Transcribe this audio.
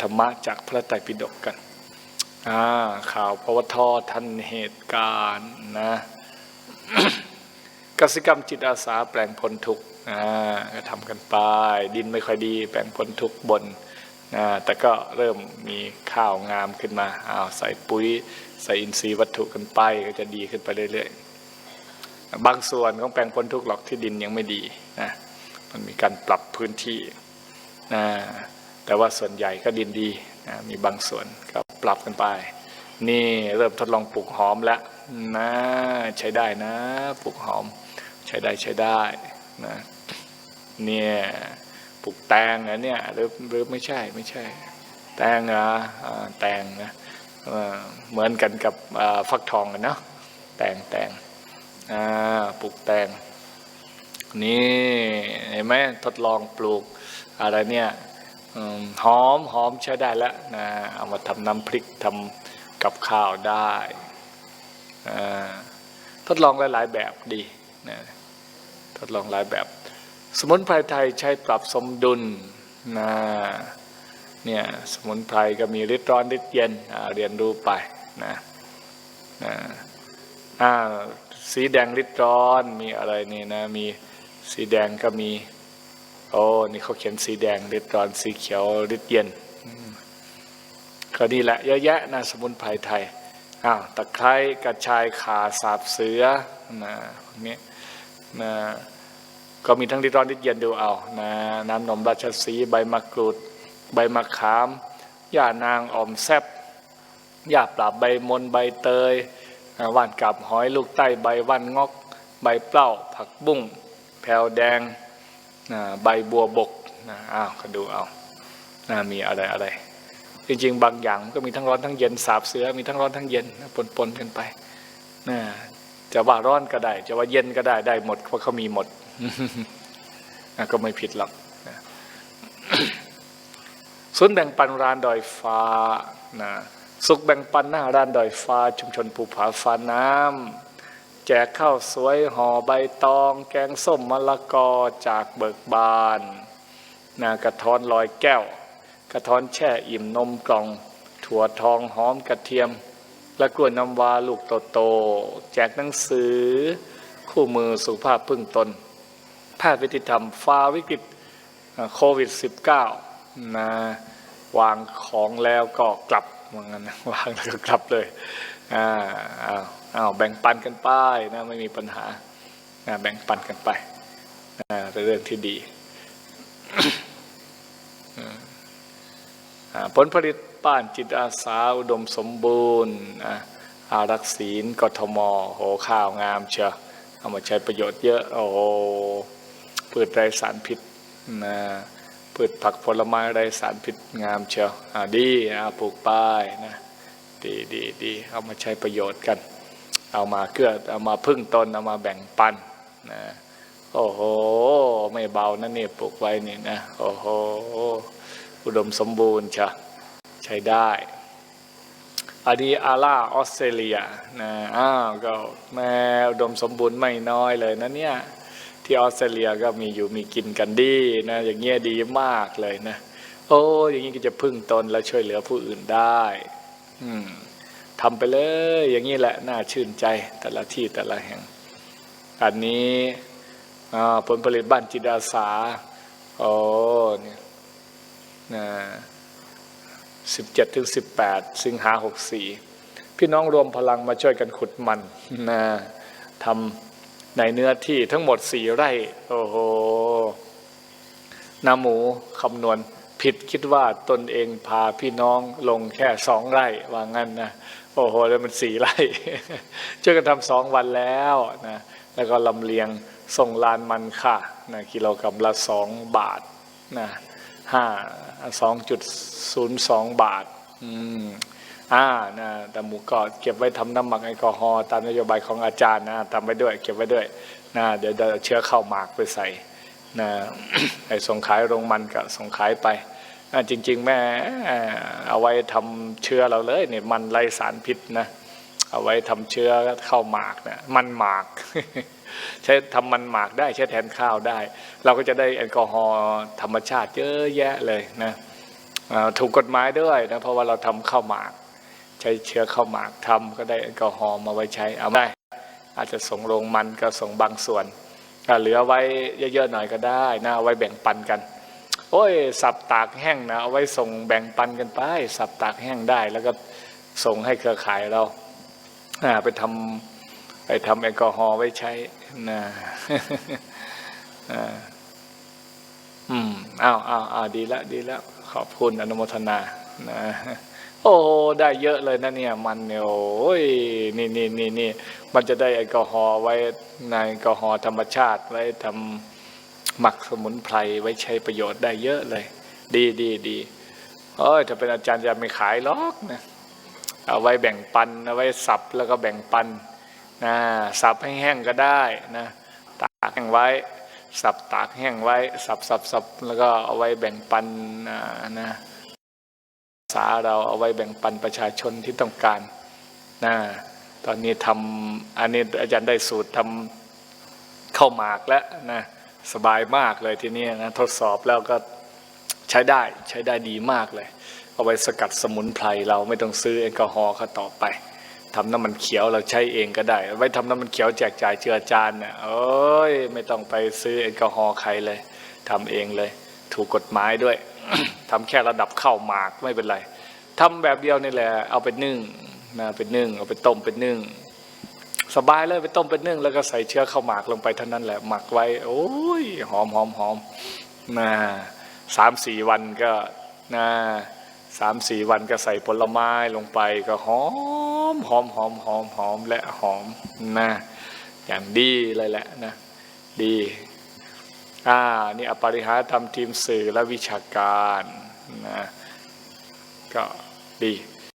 ธรรมะจากพระไตรปิฎกกันอ่าข่าวพระวทอทันเหตุการณ์นะกสิกรรมจิตอาสาแปลงพ้นทุกก็ทำกันไป ดินไม่ค่อยดี แปลงพ้นทุกบนนะแต่ก็เริ่มมีข้าวงามขึ้นมาอ้าวใส่ปุ๋ย ใส่อินทรีย์วัตถุกันไปก็จะดีขึ้นไปเรื่อยๆ บางส่วนของแปลงพ้นทุกหรอกที่ดินยังไม่ดีนะมันมีการปรับพื้นที่นะ แต่ว่าส่วนใหญ่ก็ดินดีนะมีบางส่วนก็ปรับกันไป นี่เริ่มทดลองปลูกหอมแล้วนะใช้ได้นะปลูกหอม ใช้ได้ใช้ได้นะเนี่ยปลูกแตงนะเนี่ยหรือหรือไม่ใช่ไม่ใช่ แตงเหรออ่าแตงนะเหมือนกันกับฟักทองกันเนาะแตงแตงปลูกแตงนี่เห็นไหมทดลองปลูกอะไรเนี่ย หอมหอมใช้ได้แล้วนะเอามาทำน้ำพริกทำกับข้าวได้ทดลองหลาย ๆ แบบดีนะทดลองหลายแบบ สมุนไพรไทยใช้ปรับสมดุลนะเนี่ยสมุนไพรก็มีฤทธิ์ร้อนฤทธิ์เย็นเรียนรู้ไปนะนะสีแดงฤทธิ์ร้อนมีอะไรนี่นะมีสีแดงก็มี โอ้นี่เขาเขียนสีแดงฤทธิ์ร้อนสีเขียวฤทธิ์เย็นก็นี่แหละเยอะแยะนะสมุนไพรไทยอ้าวตะไคร้กระชายขาสาบเสือนะพวกนี้นะก็มีทั้งฤทธิ์ร้อนฤทธิ์เย็นดูเอานะน้ำนมราชสีใบมะกรูด ใบมะขามหญ้านางอ่อมแซบหญ้าปราบใบมนใบเตยว่านกับหอยลูกไต้ใบว่านงอก ใบเปล้าผักบุ้งแพรวแดง นะใบบัวบกนะอ้าวก็ดูเอานะมีอะไรอะไร จริงๆ บางอย่างมันก็มีทั้งร้อนทั้งเย็นสาบเสือมีทั้งร้อนทั้งเย็นนปนๆกันไปนะจะว่าร้อนก็ได้ จะว่าเย็นก็ได้ได้หมดเพราะเขามีหมดอะก็ไม่ผิดหรอกนะศูนย์แบ่งปันร้านดอยฟ้านะสุขแบ่งปันหน้าร้านดอยฟ้า ชุมชนภูผาฟ้าน้ำ จกข้าวสวยห่อใบตอง แกงส้มมะละกอจากเบิกบานนะกระท้อนลอยแก้ว กระท้อนแช่อิ่มนมกล่อง ถั่วทองหอมกระเทียม และกล้วยน้ำว้าลูกโตๆแจกหนังสือ คู่มือสุภาพพึ่งตนแพทย์วิธีธรรมฟ้าวิกฤตโควิด -19 นะวางของแล้วก็กลับว่างั้นนวางแล้วก็กลับเลยอ่า อาวอ้าวแบ่งปันกันไปนะไม่มีปัญหานะแบ่งปันกันไปนะเป็นเรื่องที่ดีผลผลิตป้านจิตอาสาอุดมสมบูรณ์อารักศีลกทมโหข้าวงามเชียวเอามาใช้ประโยชน์เยอะโอ้โหพืชไรสารพิษนะพืชผักผลไม้ไรสารพิษงามเชียวดีอ่าปลูกป้ายนะดีดีดีเอามาใช้ประโยชน์กัน เอามาเกื้อเอามาพึ่งตนเอามาแบ่งปันนะโอ้โห ไม่เบานะเนี่ยปลูกไว้นี่นะโอ้โหอุดมสมบูรณ์จ้ะใช้ได้อันนี้อาล่าออสเตรเลียนะอ้าวก็แม่อุดมสมบูรณ์ไม่น้อยเลยนะเนี่ยที่ออสเตรเลียก็มีอยู่มีกินกันดีนะอย่างเงี้ยดีมากเลยนะ โอ้อย่างนี้ก็จะพึ่งตนและช่วยเหลือผู้อื่นได้ อืม ทำไปเลย อย่างนี้แหละน่าชื่นใจแต่ละที่แต่ละแห่ง อันนี้ผลผลิตบ้านจิตอาสาโอ้เนี่ยนะ17ถึง18สิงหา64พี่น้องรวมพลังมาช่วยกันขุดมันนะทำในเนื้อที่ทั้งหมด4ไร่ โอ้โหนาหมูคำนวณ ผิดคิดว่าตนเองพาพี่น้องลงแค่สองไร่ว่างั้นนะโอ้โหแล้วมันสี่ไร่ช่วยกันทำสองวันแล้วนะแล้วก็ลำเลียงส่งลานมันค่ะนะกิโลกรัมละสองบาทนะห้าสองจุดศูนย์สองบาทอืมอ่านะแต่หมูก็เก็บไว้ทำน้ำหมักแอลกอฮอล์ตามนโยบายของอาจารย์นะทำไว้ด้วย เก็บไว้ด้วยนะเดี๋ยวเชื้อเข้าหมากไปใส่ นะไอ้ส่งขายโรงมันก็ส่งขายไปจริง ๆ แม่เอาไว้ทำเชื้อเราเลยเนี่ยมันไรสารพิษนะเอาไว้ทำเชื้อเข้าหมากนะมันหมาก ใช้ทำมันหมากได้ใช้แทนข้าวได้ เราก็จะได้แอลกอฮอล์ธรรมชาติเยอะแยะเลยนะถูกกฎหมายด้วยนะเพราะว่าเราทำข้าวหมาก ใช้เชื้อข้าวหมากทำก็ได้แอลกอฮอล์มาไว้ใช้เอาได้ อาจจะส่งโรงมันก็ส่งบางส่วน เหลือไว้เยอะๆหน่อยก็ได้นะเอาไว้แบ่งปันกัน โอ้ย สับตากแห้งนะเอาไว้ส่งแบ่งปันกันไป สับตากแห้งได้ แล้วก็ส่งให้เครือข่ายเราไปทำไปทำแอลกอฮอล์ไว้ใช้นะอืมอ้าวอ้าวอ้าวดีแล้วดีแล้วขอบคุณอนุโมทนานะ โอ้ได้เยอะเลยนะเนี่ยมันเนี่ยโอ้ยนี่นี่นี่นี่มันจะได้แอลกอฮอล์ไว้ในแอลกอฮอล์ธรรมชาติไว้ทำหมักสมุนไพรไว้ใช้ประโยชน์ได้เยอะเลย ดีดีดีเอ้ยถ้าเป็นอาจารย์จะไม่ขายหรอกนะเอาไว้แบ่งปันเอาไว้สับแล้วก็แบ่งปันนะสับให้แห้งก็ได้นะตากแห้งไว้ สับตากแห้งไว้ สับสับสับแล้วก็เอาไว้แบ่งปันนะนะ สาเราเอาไว้แบ่งปันประชาชนที่ต้องการนะตอนนี้ทำอันนี้อาจารย์ได้สูตรทำข้าวหมากแล้วนะสบายมากเลยทีนี้นะทดสอบแล้วก็ใช้ได้ใช้ได้ดีมากเลย เอาไว้สกัดสมุนไพรเราไม่ต้องซื้อแอลกอฮอล์เขาต่อไปทำน้ำมันเขียวเราใช้เองก็ได้ ไว้ทำน้ำมันเขียวแจกจ่ายเจือจานเนี่ยโอ้ยไม่ต้องไปซื้อแอลกอฮอล์ใครเลยทำเองเลย ถูกกฎหมายด้วย ทำแค่ระดับข้าวหมากไม่เป็นไรทำแบบเดียวนี่แหละ เอาไปนึ่งนะไปนึ่ง เอาไปต้มไปนึ่ง สบายเลยไปต้มไปนึ่ง แล้วก็ใส่เชื้อข้าวหมากลงไปเท่านั้นแหละ หมักไว้ โอ้ยหอมหอมหอมนะสามสี่วันก็นะสามสี่วันก็ใส่ผลไม้ลงไปก็หอมหอมหอมหอมหอมและหอมนะอย่างดีเลยแหละนะดี อ่านี่อปริหารธรรมทีมสื่อและวิชาการนะก็ดี